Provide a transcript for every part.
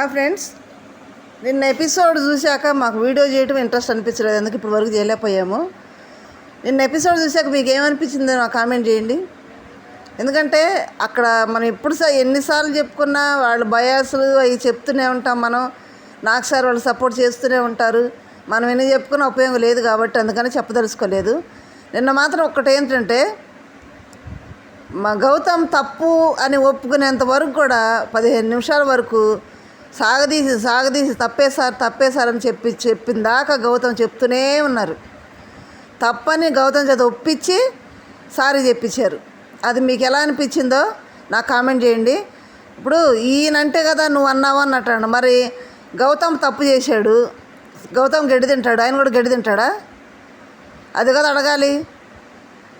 Hi friends. నిన్న episode చూశాక మాకు వీడియో చేయడం ఇంట్రెస్ట్ అనిపించలేదు. ఎందుకు ఇప్పుడు వరకు చేయలేకపోయాము. నిన్న ఎపిసోడ్ చూశాక మీకు ఏమనిపించిందో నాకు కామెంట్ చేయండి. ఎందుకంటే అక్కడ మనం ఎప్పుడు సా ఎన్నిసార్లు చెప్పుకున్నా వాళ్ళు బయాసులు అవి చెప్తూనే ఉంటాం మనం. నాకు సార్ వాళ్ళు సపోర్ట్ చేస్తూనే ఉంటారు. మనం ఎన్ని చెప్పుకున్న ఉపయోగం లేదు కాబట్టి అందుకని చెప్పదలుచుకోలేదు. నిన్న మాత్రం ఒక్కటి ఏంటంటే మా గౌతమ్ తప్పు అని ఒప్పుకునేంత వరకు కూడా పదిహేను నిమిషాల వరకు సాగదీసి సాగదీసి తప్పేసారు తప్పేసారు అని చెప్పి చెప్పిన దాకా గౌతమ్ చెప్తూనే ఉన్నారు. తప్పని గౌతమ్ చేత ఒప్పించి సారీ చెప్పించారు. అది మీకు ఎలా అనిపించిందో నాకు కామెంట్ చేయండి. ఇప్పుడు ఈయనంటే కదా నువ్వు అన్నావు అన్నట్టు. మరి గౌతమ్ తప్పు చేశాడు. గౌతమ్ గడ్డి తింటాడు. ఆయన కూడా గడ్డి తింటాడా? అది కదా అడగాలి.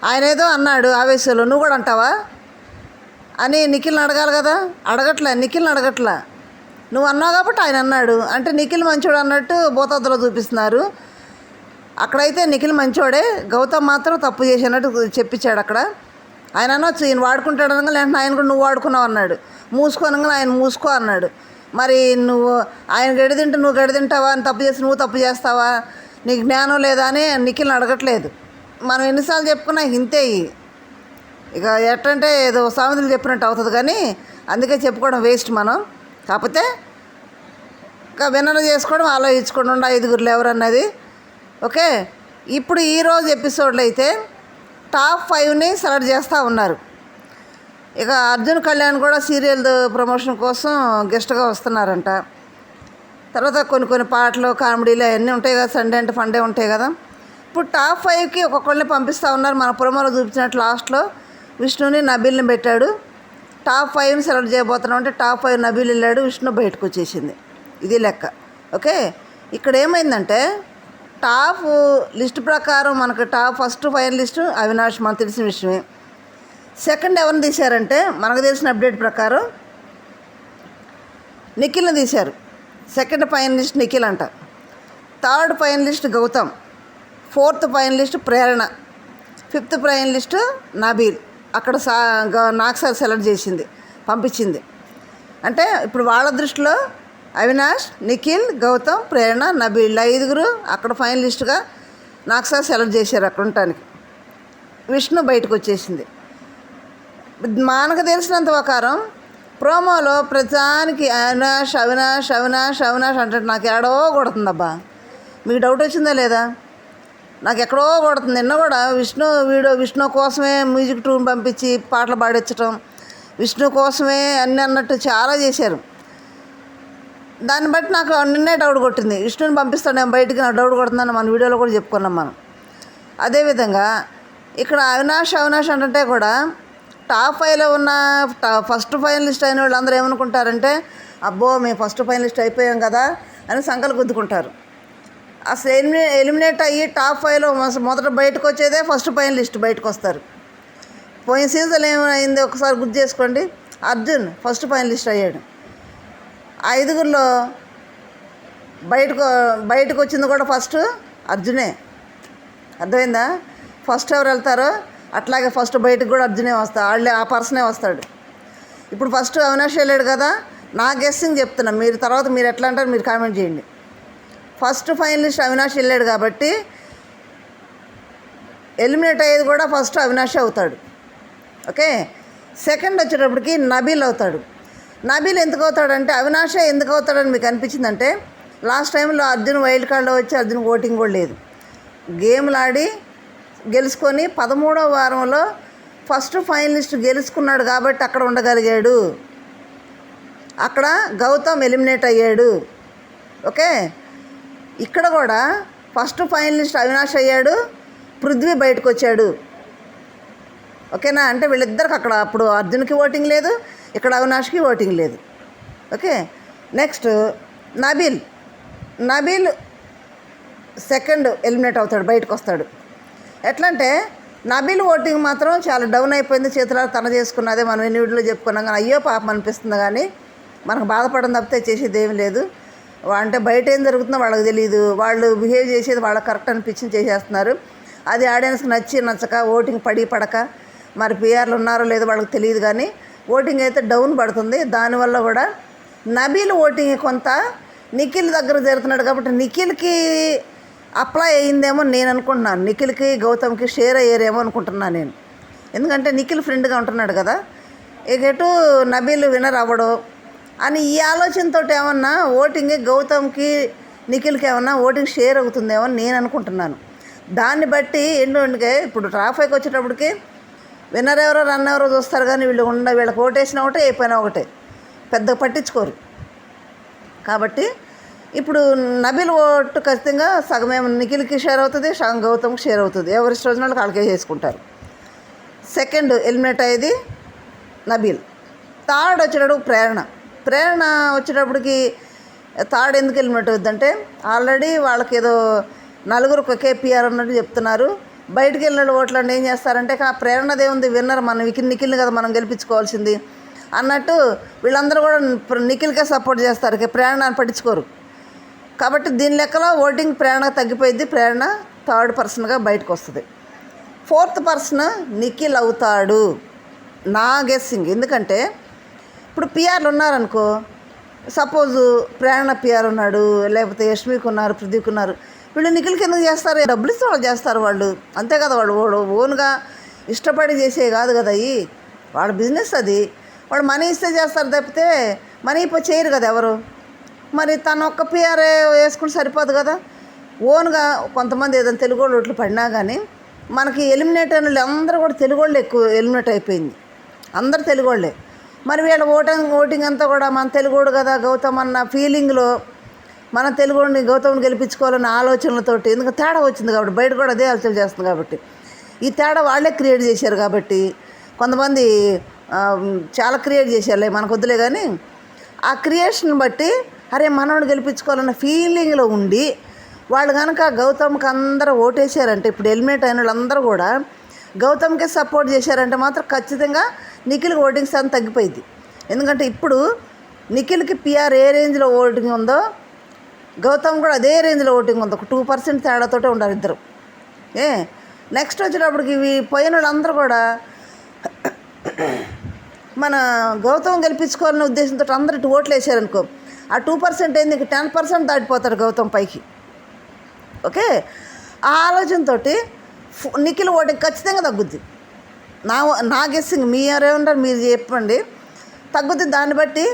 ఆయన ఏదో అన్నాడు ఆవేశంలో. నువ్వు కూడా అంటావా? అని నిఖిల్ని అడగాలి కదా? అడగట్లే నిఖిల్ని అడగట్లే. నువ్వు అన్నావు కాబట్టి ఆయన అన్నాడు. అంటే నిఖిల్ మంచోడు అన్నట్టు భూతద్దులో చూపిస్తున్నారు. అక్కడైతే నిఖిల్ మంచోడే గౌతమ్ మాత్రం తప్పు చేసినట్టు చెప్పించాడు అక్కడ. ఆయన అనొచ్చు ఈయన వాడుకుంటాడు అనగా లేదంటే ఆయన కూడా నువ్వు వాడుకున్నావు అన్నాడు. మూసుకోనగా ఆయన మూసుకో అన్నాడు. మరి నువ్వు ఆయన గడితింటే నువ్వు గడితింటావా అని తప్పు చేసి నువ్వు తప్పు చేస్తావా? నీకు జ్ఞానం లేదా అని నిఖిల్ని అడగట్లేదు. మనం ఎన్నిసార్లు చెప్పుకున్నా ఇంతే ఇక ఎట్టంటే ఏదో సామెతలు చెప్పినట్టు అవుతుంది కానీ అందుకే చెప్పుకోవడం వేస్ట్ మనం. కాకపోతే ఇంకా విన్నలు చేసుకోవడం ఆలోచించుకోండి ఉండ ఐదుగురులు ఎవరన్నది. ఓకే? ఇప్పుడు ఈరోజు ఎపిసోడ్లో అయితే టాప్ ఫైవ్ని సెలెక్ట్ చేస్తూ ఉన్నారు. ఇక అర్జున్ కళ్యాణ్ కూడా సీరియల్ ప్రమోషన్ కోసం గెస్ట్గా వస్తున్నారంట. తర్వాత కొన్ని కొన్ని పాటలు కామెడీలు అవన్నీ ఉంటాయి కదా సండే అంటే ఫండే ఉంటాయి కదా. ఇప్పుడు టాప్ ఫైవ్కి ఒక్కొక్కరిని పంపిస్తూ ఉన్నారు. మన ప్రోమోలో చూపించినట్టు లాస్ట్లో విష్ణుని నబిల్ని పెట్టాడు. టాప్ ఫైవ్ని సెలెక్ట్ చేయబోతున్నాం అంటే టాప్ ఫైవ్ నబీల్ వెళ్ళాడు విష్ణు బయటకు వచ్చేసింది. ఇది లెక్క. ఓకే? ఇక్కడ ఏమైందంటే టాప్ లిస్ట్ ప్రకారం మనకు టాప్ ఫస్ట్ ఫైనలిస్ట్ అవినాష్ మనకు తెలిసిన విషయమే. సెకండ్ ఎవరిని తీశారంటే మనకు తెలిసిన అప్డేట్ ప్రకారం నిఖిల్ని తీశారు. సెకండ్ ఫైనలిస్ట్ నిఖిల్ అంట. Third finalist Gautam. Fourth finalist Prerana. Fifth finalist Nabeel. అక్కడ సా నాకు సార్ సెలెక్ట్ చేసింది పంపించింది. అంటే ఇప్పుడు వాళ్ళ దృష్టిలో అవినాష్ నిఖిల్ గౌతమ్ ప్రేరణ నబీల్ ఐదుగురు అక్కడ ఫైనలిస్ట్గా నాకు సార్ సెలెక్ట్ చేశారు అక్కడ ఉండటానికి. విష్ణు బయటకు వచ్చేసింది. మనకు తెలిసినంత ప్రకారం ప్రోమోలో ప్రతిదానికి అవినాష్ అవినాష్ అవినాష్ అవినాష్ అంటే నాకు ఎక్కడో కొడుతుందబ్బా మీకు డౌట్ వచ్చిందా లేదా? నాకు ఎక్కడో కొడుతుంది నిన్న కూడా విష్ణు వీడియో విష్ణు కోసమే మ్యూజిక్ ట్యూన్ పంపించి పాటలు పాడించడం విష్ణు కోసమే అన్నీ అన్నట్టు చాలా చేశారు. దాన్ని బట్టి నాకు నిన్నే డౌట్ కొట్టింది. విష్ణుని పంపిస్తాను బయటికి నాకు డౌట్ కొడుతుందని మన వీడియోలో కూడా చెప్పుకున్నాం మనం. అదేవిధంగా ఇక్కడ అవినాష్ అవినాష్ అంటే కూడా టాప్ ఫైవ్లో ఉన్న టా- ఫస్ట్ ఫైనలిస్ట్ అయిన వాళ్ళు అందరూ ఏమనుకుంటారంటే అబ్బో మేము ఫస్ట్ ఫైనలిస్ట్ అయిపోయాం కదా అని సంకలు గుద్దుకుంటారు. అసలు ఎలిమినే ఎలిమినేట్ అయ్యి టాప్ ఫైవ్లో మొదట బయటకు వచ్చేదే ఫస్ట్ ఫైనలిస్ట్ బయటకు వస్తారు పోయిన సీజన్ ఏమైంది ఒకసారి గుర్తు చేసుకోండి. అర్జున్ ఫస్ట్ ఫైనలిస్ట్ అయ్యాడు. ఆ ఐదుగురిలో బయటకు బయటకు వచ్చింది కూడా ఫస్ట్ అర్జునే. అర్థమైందా? ఫస్ట్ ఎవరు వెళ్తారో అట్లాగే ఫస్ట్ బయటకు కూడా అర్జునే వస్తా వాళ్ళే ఆ పర్సనే వస్తాడు. ఇప్పుడు ఫస్ట్ అవినాష్ వెళ్ళాడు కదా. నా గెస్సింగ్ చెప్తున్నా. మీరు తర్వాత మీరు ఎట్లా అంటారు మీరు కామెంట్ చేయండి. ఫస్ట్ ఫైనలిస్ట్ అవినాష్ వెళ్ళాడు కాబట్టి ఎలిమినేట్ అయ్యేది కూడా ఫస్ట్ అవినాష్ అవుతాడు. ఓకే? సెకండ్ వచ్చేటప్పటికి నబీల్ అవుతాడు. నబీల్ ఎందుకు అవుతాడంటే అవినాషే ఎందుకు అవుతాడని మీకు అనిపించిందంటే లాస్ట్ టైంలో అర్జున్ వైల్డ్ కార్డులో వచ్చి అర్జున్ ఓటింగ్ కూడా లేదు. గేమ్లు ఆడి గెలుచుకొని పదమూడవ వారంలో ఫస్ట్ ఫైనలిస్ట్ గెలుచుకున్నాడు కాబట్టి అక్కడ ఉండగలిగాడు. అక్కడ గౌతమ్ ఎలిమినేట్ అయ్యాడు. ఓకే? ఇక్కడ కూడా ఫస్ట్ ఫైనలిస్ట్ అవినాష్ అయ్యాడు పృథ్వీ బయటకు వచ్చాడు ఓకేనా? అంటే వీళ్ళిద్దరికి అక్కడ అప్పుడు అర్జున్కి ఓటింగ్ లేదు ఇక్కడ అవినాష్కి ఓటింగ్ లేదు. Okay? Next Nabeel. Nabeel second eliminate అవుతాడు బయటకు వస్తాడు ఎట్లా అంటే నబీల్ ఓటింగ్ మాత్రం చాలా డౌన్ అయిపోయింది చేతుల తన చేసుకున్నదే మనం ఎన్ని వీడియోలో చెప్పుకున్నాం కానీ అయ్యో పాపం అనిపిస్తుంది కానీ మనకు బాధపడడం తప్పితే చేసేది ఏమీ లేదు. అంటే బయట ఏం జరుగుతుందో వాళ్ళకి తెలియదు వాళ్ళు బిహేవ్ చేసేది వాళ్ళకి కరెక్ట్ అనిపించింది చేసేస్తున్నారు. అది ఆడియన్స్కి నచ్చి నచ్చక ఓటింగ్ పడి పడక మరి పిఆర్లు ఉన్నారో లేదో వాళ్ళకి తెలియదు కానీ ఓటింగ్ అయితే డౌన్ పడుతుంది. దానివల్ల కూడా నబీల్ ఓటింగ్ కొంత నిఖిల్ దగ్గర జరుగుతున్నాడు కాబట్టి నిఖిల్కి అప్లై అయ్యిందేమో నేను అనుకుంటున్నాను. నిఖిల్కి గౌతమ్కి షేర్ అయ్యారేమో అనుకుంటున్నాను నేను. ఎందుకంటే నిఖిల్ ఫ్రెండ్గా ఉంటున్నాడు కదా. ఇక ఎటు నబీల్ వినర్ అవ్వడం. అని ఈ ఆలోచనతో ఏమన్నా ఓటింగ్ గౌతమ్కి నిఖిల్కి ఏమన్నా ఓటింగ్ షేర్ అవుతుందేమో అని నేను అనుకుంటున్నాను. దాన్ని బట్టి ఏంటంటే ఇప్పుడు ట్రాఫిక్ వచ్చేటప్పటికి విన్నర్ ఎవరో రన్ ఎవరో చూస్తారు కానీ వీళ్ళు ఉండ వీళ్ళకి ఓటేసిన ఒకటే అయిపోయినా ఒకటే. పెద్దగా పట్టించుకోరు. కాబట్టి ఇప్పుడు నబిల్ ఓటు ఖచ్చితంగా సగమేమో నిఖిల్కి షేర్ అవుతుంది సగం గౌతమ్కి షేర్ అవుతుంది. ఎవరి రోజున వాళ్ళు కాళ్ళకే చేసుకుంటారు. సెకండ్ ఎలిమినేట్ అయ్యేది నబీల్. థర్డ్ వచ్చేటప్పుడు ప్రేరణ. ప్రేరణ వచ్చేటప్పటికి థర్డ్ ఎందుకు ఎలిమినేట్ అవుద్దంటే ఆల్రెడీ వాళ్ళకి ఏదో నలుగురు కేపీఆర్ అన్నట్టు చెప్తున్నారు. బయటికి వెళ్ళిన ఓట్లండి ఏం చేస్తారంటే ఆ ప్రేరణదే ఉంది విన్నర్ మనం వికి నిఖిల్ని కదా మనం గెలిపించుకోవాల్సింది అన్నట్టు వీళ్ళందరూ కూడా నిఖిల్కే సపోర్ట్ చేస్తారు ఇక ప్రేరణ పట్టించుకోరు. కాబట్టి దీని లెక్కలో ఓటింగ్ ప్రేరణ తగ్గిపోయింది ప్రేరణ థర్డ్ పర్సన్గా బయటకు వస్తుంది. ఫోర్త్ పర్సన్ నిఖిల్ అవుతాడు. నా గెస్సింగ్. ఎందుకంటే ఇప్పుడు పిఆర్లు ఉన్నారనుకో సపోజు ప్రేరణ పిఆర్ ఉన్నాడు లేకపోతే యష్మికి ఉన్నారు ప్రదీప్ ఉన్నారు వీళ్ళు నిఖిల్ కింద చేస్తారు? డబ్బులు ఇస్తే వాళ్ళు చేస్తారు వాళ్ళు. అంతే కదా వాళ్ళు ఓన్గా ఇష్టపడి చేసే కాదు కదా అవి వాళ్ళ బిజినెస్ అది. వాళ్ళు మనీ ఇస్తే చేస్తారు తప్పితే మనీ ఇప్పుడు చేయరు కదా ఎవరు? మరి తను ఒక్క పిఆర్ఏ వేసుకుంటే సరిపోదు కదా. ఓన్గా కొంతమంది ఏదైనా తెలుగు వాళ్ళు ఇట్లు పడినా కానీ మనకి ఎలిమినేట్ అయిన వాళ్ళు అందరూ కూడా తెలుగు వాళ్ళు ఎక్కువ ఎలిమినేట్ అయిపోయింది. అందరు తెలుగు వాళ్ళే. మరి వీళ్ళ ఓటింగ్ ఓటింగ్ అంతా కూడా మన తెలుగోడు కదా గౌతమ్ అన్న ఫీలింగ్లో మన తెలుగుని గౌతమ్ని గెలిపించుకోవాలన్న ఆలోచనలతోటి ఎందుకంటే తేడా వచ్చింది కాబట్టి బయట కూడా అదే ఆలోచన చేస్తుంది కాబట్టి. ఈ తేడా వాళ్ళే క్రియేట్ చేశారు కాబట్టి కొంతమంది చాలా క్రియేట్ చేశారులే మనకు వద్దులే కానీ ఆ క్రియేషన్ బట్టి అరే మనోడు గెలిపించుకోవాలన్న ఫీలింగ్లో ఉండి వాళ్ళు కనుక గౌతమ్కి అందరూ ఓటేశారంటే ఇప్పుడు ఎలిమినేట్ అయిన వాళ్ళందరూ కూడా గౌతమ్కే సపోర్ట్ చేశారంటే మాత్రం ఖచ్చితంగా నిఖిల్కి ఓటింగ్ శాతం తగ్గిపోయింది. ఎందుకంటే ఇప్పుడు నిఖిల్కి పిఆర్ ఏ రేంజ్లో ఓటింగ్ ఉందో గౌతమ్ కూడా అదే రేంజ్లో ఓటింగ్ ఉంది ఒక టూ పర్సెంట్ తేడాతోటే ఉండాలి ఇద్దరు. ఏ నెక్స్ట్ వచ్చేటప్పటికి ఇవి పోయిన వాళ్ళందరూ కూడా మన గౌతమ్ గెలిపించుకోవాలనే ఉద్దేశంతో అందరు ఇటు ఓట్లు వేసారనుకో ఆ టూ పర్సెంట్ ఏంది? ఇంక టెన్ పర్సెంట్ దాటిపోతాడు గౌతమ్ పైకి. ఓకే? ఆ ఆలోచనతోటి నిఖిల్ ఓటింగ్ ఖచ్చితంగా తగ్గుద్ది. నా నా గెస్సింగ్ మీ ఎవరేమంటారు మీరు చెప్పండి. తగ్గుద్ది దాన్ని బట్టి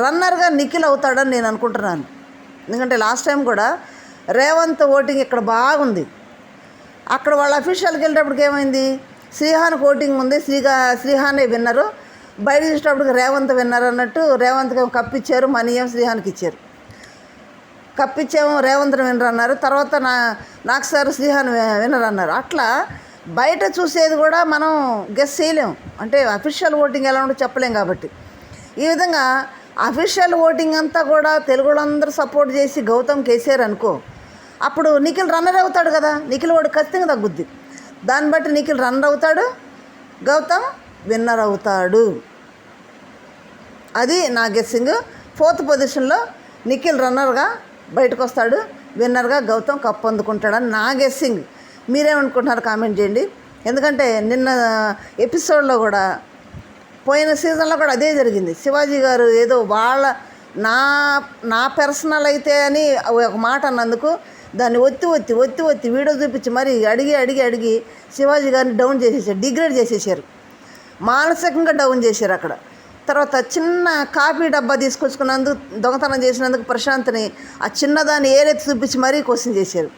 రన్నర్గా నిఖిల్ అవుతాడని నేను అనుకుంటున్నాను. ఎందుకంటే లాస్ట్ టైం కూడా రేవంత్ ఓటింగ్ ఇక్కడ బాగుంది. అక్కడ వాళ్ళ అఫీషియల్కి వెళ్ళేటప్పటికి ఏమైంది? శ్రీహాన్కి ఓటింగ్ ఉంది. శ్రీగా శ్రీహానే విన్నారు. బయట చూసేటప్పటికి రేవంత్ విన్నారు అన్నట్టు రేవంత్కి కప్పిచ్చారు మనీ ఏం శ్రీహాన్కి ఇచ్చారు. కప్పిచ్చేమో రేవంత్ వినరన్నారు తర్వాత నా నాకు సార్ శ్రీహాన్ వినరన్నారు. అట్లా బయట చూసేది కూడా మనం గెస్ చేయలేం. అంటే అఫీషియల్ ఓటింగ్ ఎలా ఉంటుందో చెప్పలేం కాబట్టి. ఈ విధంగా అఫీషియల్ ఓటింగ్ అంతా కూడా తెలుగు వాళ్ళందరూ సపోర్ట్ చేసి గౌతమ్ కేసీఆర్ అనుకో అప్పుడు నిఖిల్ రన్నర్ అవుతాడు కదా నిఖిల్ ఓడి ఖచ్చితంగా తగ్గుద్ది. దాన్ని బట్టి నిఖిల్ రన్నర్ అవుతాడు గౌతమ్ విన్నర్ అవుతాడు. అది నా గెస్సింగ్. ఫోర్త్ పొజిషన్లో నిఖిల్ రన్నర్గా బయటకు వస్తాడు విన్నర్గా గౌతమ్ కప్ అందుకుంటాడని నా గెస్సింగ్. మీరేమనుకుంటున్నారు కామెంట్ చేయండి. ఎందుకంటే నిన్న ఎపిసోడ్లో కూడా పోయిన సీజన్లో కూడా అదే జరిగింది. శివాజీ గారు ఏదో వాళ్ళ నా నా పర్సనల్ అయితే అని ఒక మాట అన్నందుకు దాన్ని ఒత్తి ఒత్తి ఒత్తి ఒత్తి వీడియో చూపించి మరి అడిగి అడిగి అడిగి శివాజీ గారిని డౌన్ చేసేసారు డిగ్రేడ్ చేసేసారు. మానసికంగా డౌన్ చేశారు అక్కడ. తర్వాత చిన్న కాఫీ డబ్బా తీసుకొచ్చుకున్నందుకు దొంగతనం చేసినందుకు ప్రశాంత్ని ఆ చిన్నదాన్ని ఏరెత్తి చూపించి మరీ క్వశ్చన్ చేశారు.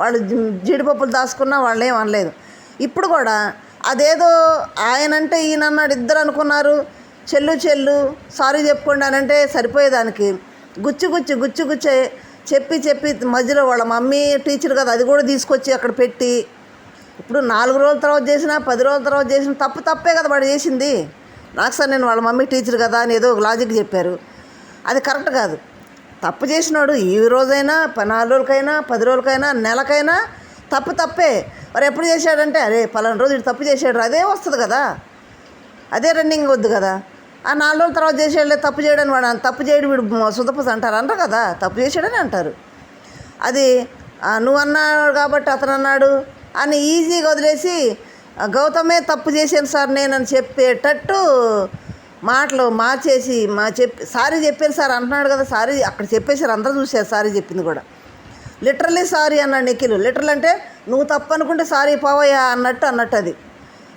వాళ్ళు జీడిపప్పులు దాచుకున్నా వాళ్ళు ఏం అనలేదు. ఇప్పుడు కూడా అదేదో ఆయనంటే ఈయన అన్నాడు ఇద్దరు అనుకున్నారు. చెల్లు చెల్లు సారీ చెప్పుకోండి అని అంటే సరిపోయేదానికి. గుచ్చి గుచ్చి గుచ్చి గుచ్చే చెప్పి చెప్పి మధ్యలో వాళ్ళ మమ్మీ టీచర్ కదా అది కూడా తీసుకొచ్చి అక్కడ పెట్టి. ఇప్పుడు నాలుగు రోజుల తర్వాత చేసినా పది రోజుల తర్వాత చేసిన తప్పు తప్పే కదా వాడు చేసింది. నాకు సార్ నేను వాళ్ళ మమ్మీ టీచర్ కదా అని ఏదో ఒక లాజిక్ చెప్పారు. అది కరెక్ట్ కాదు. తప్పు చేసినాడు ఈ రోజైనా ప- రోజులకైనా పది రోజులకైనా నెలకైనా తప్పు తప్పే. మరి ఎప్పుడు చేశాడంటే అరే పలానా రోజు ఇటు తప్పు చేశాడు అదే వస్తుంది కదా. అదే రన్నింగ్ వద్దు కదా. ఆ నాలుగు రోజుల తర్వాత చేసేళ్ళే తప్పు చేయడని వాడు తప్పు చేయడు వీడు సుతపస్ అంటారు. అంటారు కదా తప్పు చేశాడని అంటారు. అది నువ్వు అన్నాడు కాబట్టి అతను అన్నాడు అని ఈజీగా వదిలేసి గౌతమే తప్పు చేశాను సార్ నేనని చెప్పేటట్టు మాటలు మార్చేసి మా చెప్పి సారీ చెప్పాను సార్ అంటున్నాడు కదా సారీ అక్కడ చెప్పేసారు అందరూ చూశారు సారీ చెప్పింది కూడా. లిటరలీ సారీ అన్నాడు నిఖిల్. లిటరల్ అంటే నువ్వు తప్పు అనుకుంటే సారీ పోవయ్యా అన్నట్టు అన్నట్టు అది.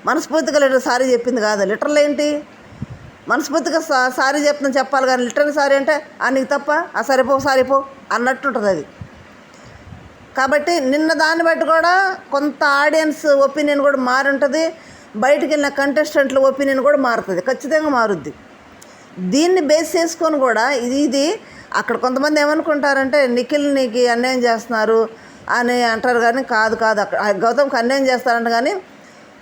మనస్ఫూర్తిగా లిటర్ సారీ చెప్పింది కాదు. లిటరల్ ఏంటి? మనస్ఫూర్తిగా సా సారీ చెప్తాను చెప్పాలి కానీ లిటరల్ సారీ అంటే ఆ నీకు తప్ప? ఆ సరిపో సారిపో అన్నట్టు ఉంటుంది అది. కాబట్టి నిన్న దాన్ని బట్టి కూడా కొంత ఆడియన్స్ ఒపీనియన్ కూడా మారుంటుంది. బయటికి వెళ్ళిన కంటెస్టెంట్ల ఒపీనియన్ కూడా మారుతుంది. ఖచ్చితంగా మారుద్ది. దీన్ని బేస్ చేసుకొని కూడా ఇది ఇది అక్కడ కొంతమంది ఏమనుకుంటారంటే నిఖిల్ నీకు అన్యాయం చేస్తున్నారు అని అంటారు కానీ కాదు కాదు. అక్కడ గౌతమ్కి అన్యాయం చేస్తారంట కానీ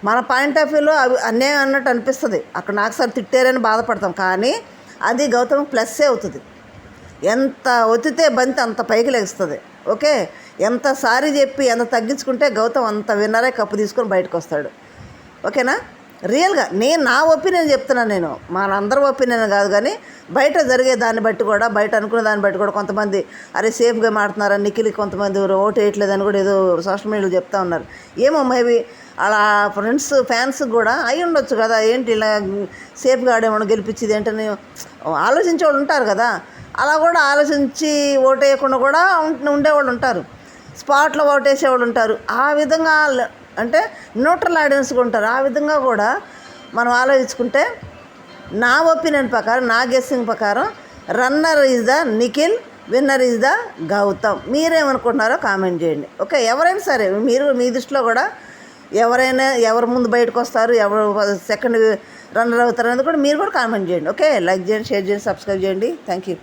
మన పాయింట్ ఆఫ్ వ్యూలో అవి అన్యాయం అన్నట్టు అనిపిస్తుంది. అక్కడ నాకు సార్ తిట్టారని బాధపడతాం కానీ అది గౌతమ్ ప్లస్సే అవుతుంది. ఎంత ఒత్తితే బంతి అంత పైకి లెగుస్తుంది ఓకే? ఎంత సారీ చెప్పి ఎంత తగ్గించుకుంటే గౌతమ్ అంత విన్నరే కప్పు తీసుకొని బయటకు వస్తాడు. ఓకేనా? రియల్గా నేను నా ఒపీనియన్ చెప్తున్నాను నేను. మన ఒపీనియన్ కాదు కానీ బయట జరిగే దాన్ని బట్టి కూడా బయట అనుకునే దాన్ని బట్టి కూడా కొంతమంది అరే సేఫ్గా మాడుతున్నారని నిఖిల్కి కొంతమంది ఓటు వేయట్లేదని కూడా ఏదో సోషల్ మీడియాలో చెప్తా ఉన్నారు. ఏమో మేబీ అలా ఫ్రెండ్స్ ఫ్యాన్స్ కూడా అయి ఉండొచ్చు కదా. ఏంటి ఇలా సేఫ్గా ఆడేమో గెలిపించేది ఏంటని ఆలోచించే వాళ్ళు ఉంటారు కదా. అలా కూడా ఆలోచించి ఓటు వేయకుండా కూడా ఉండేవాళ్ళు ఉంటారు. స్పాట్లో ఓటేసేవాళ్ళు ఉంటారు. ఆ విధంగా అంటే న్యూట్రల్ ఆడియన్స్గా ఉంటారు ఆ విధంగా కూడా మనం ఆలోచించుకుంటే నా ఒపీనియన్ ప్రకారం నా గెస్సింగ్ ప్రకారం runner is the Nikhil winner is the Gautam. మీరేమనుకుంటున్నారో comment చేయండి. ఓకే ఎవరైనా సరే మీరు మీ దృష్టిలో కూడా ఎవరైనా ఎవరు ముందు బయటకు వస్తారు ఎవరు సెకండ్ రన్నర్ అవుతారు అనేది కూడా మీరు కూడా కామెంట్ చేయండి. ఓకే లైక్ చేయండి షేర్ చేయండి సబ్స్క్రైబ్ చేయండి. Thank you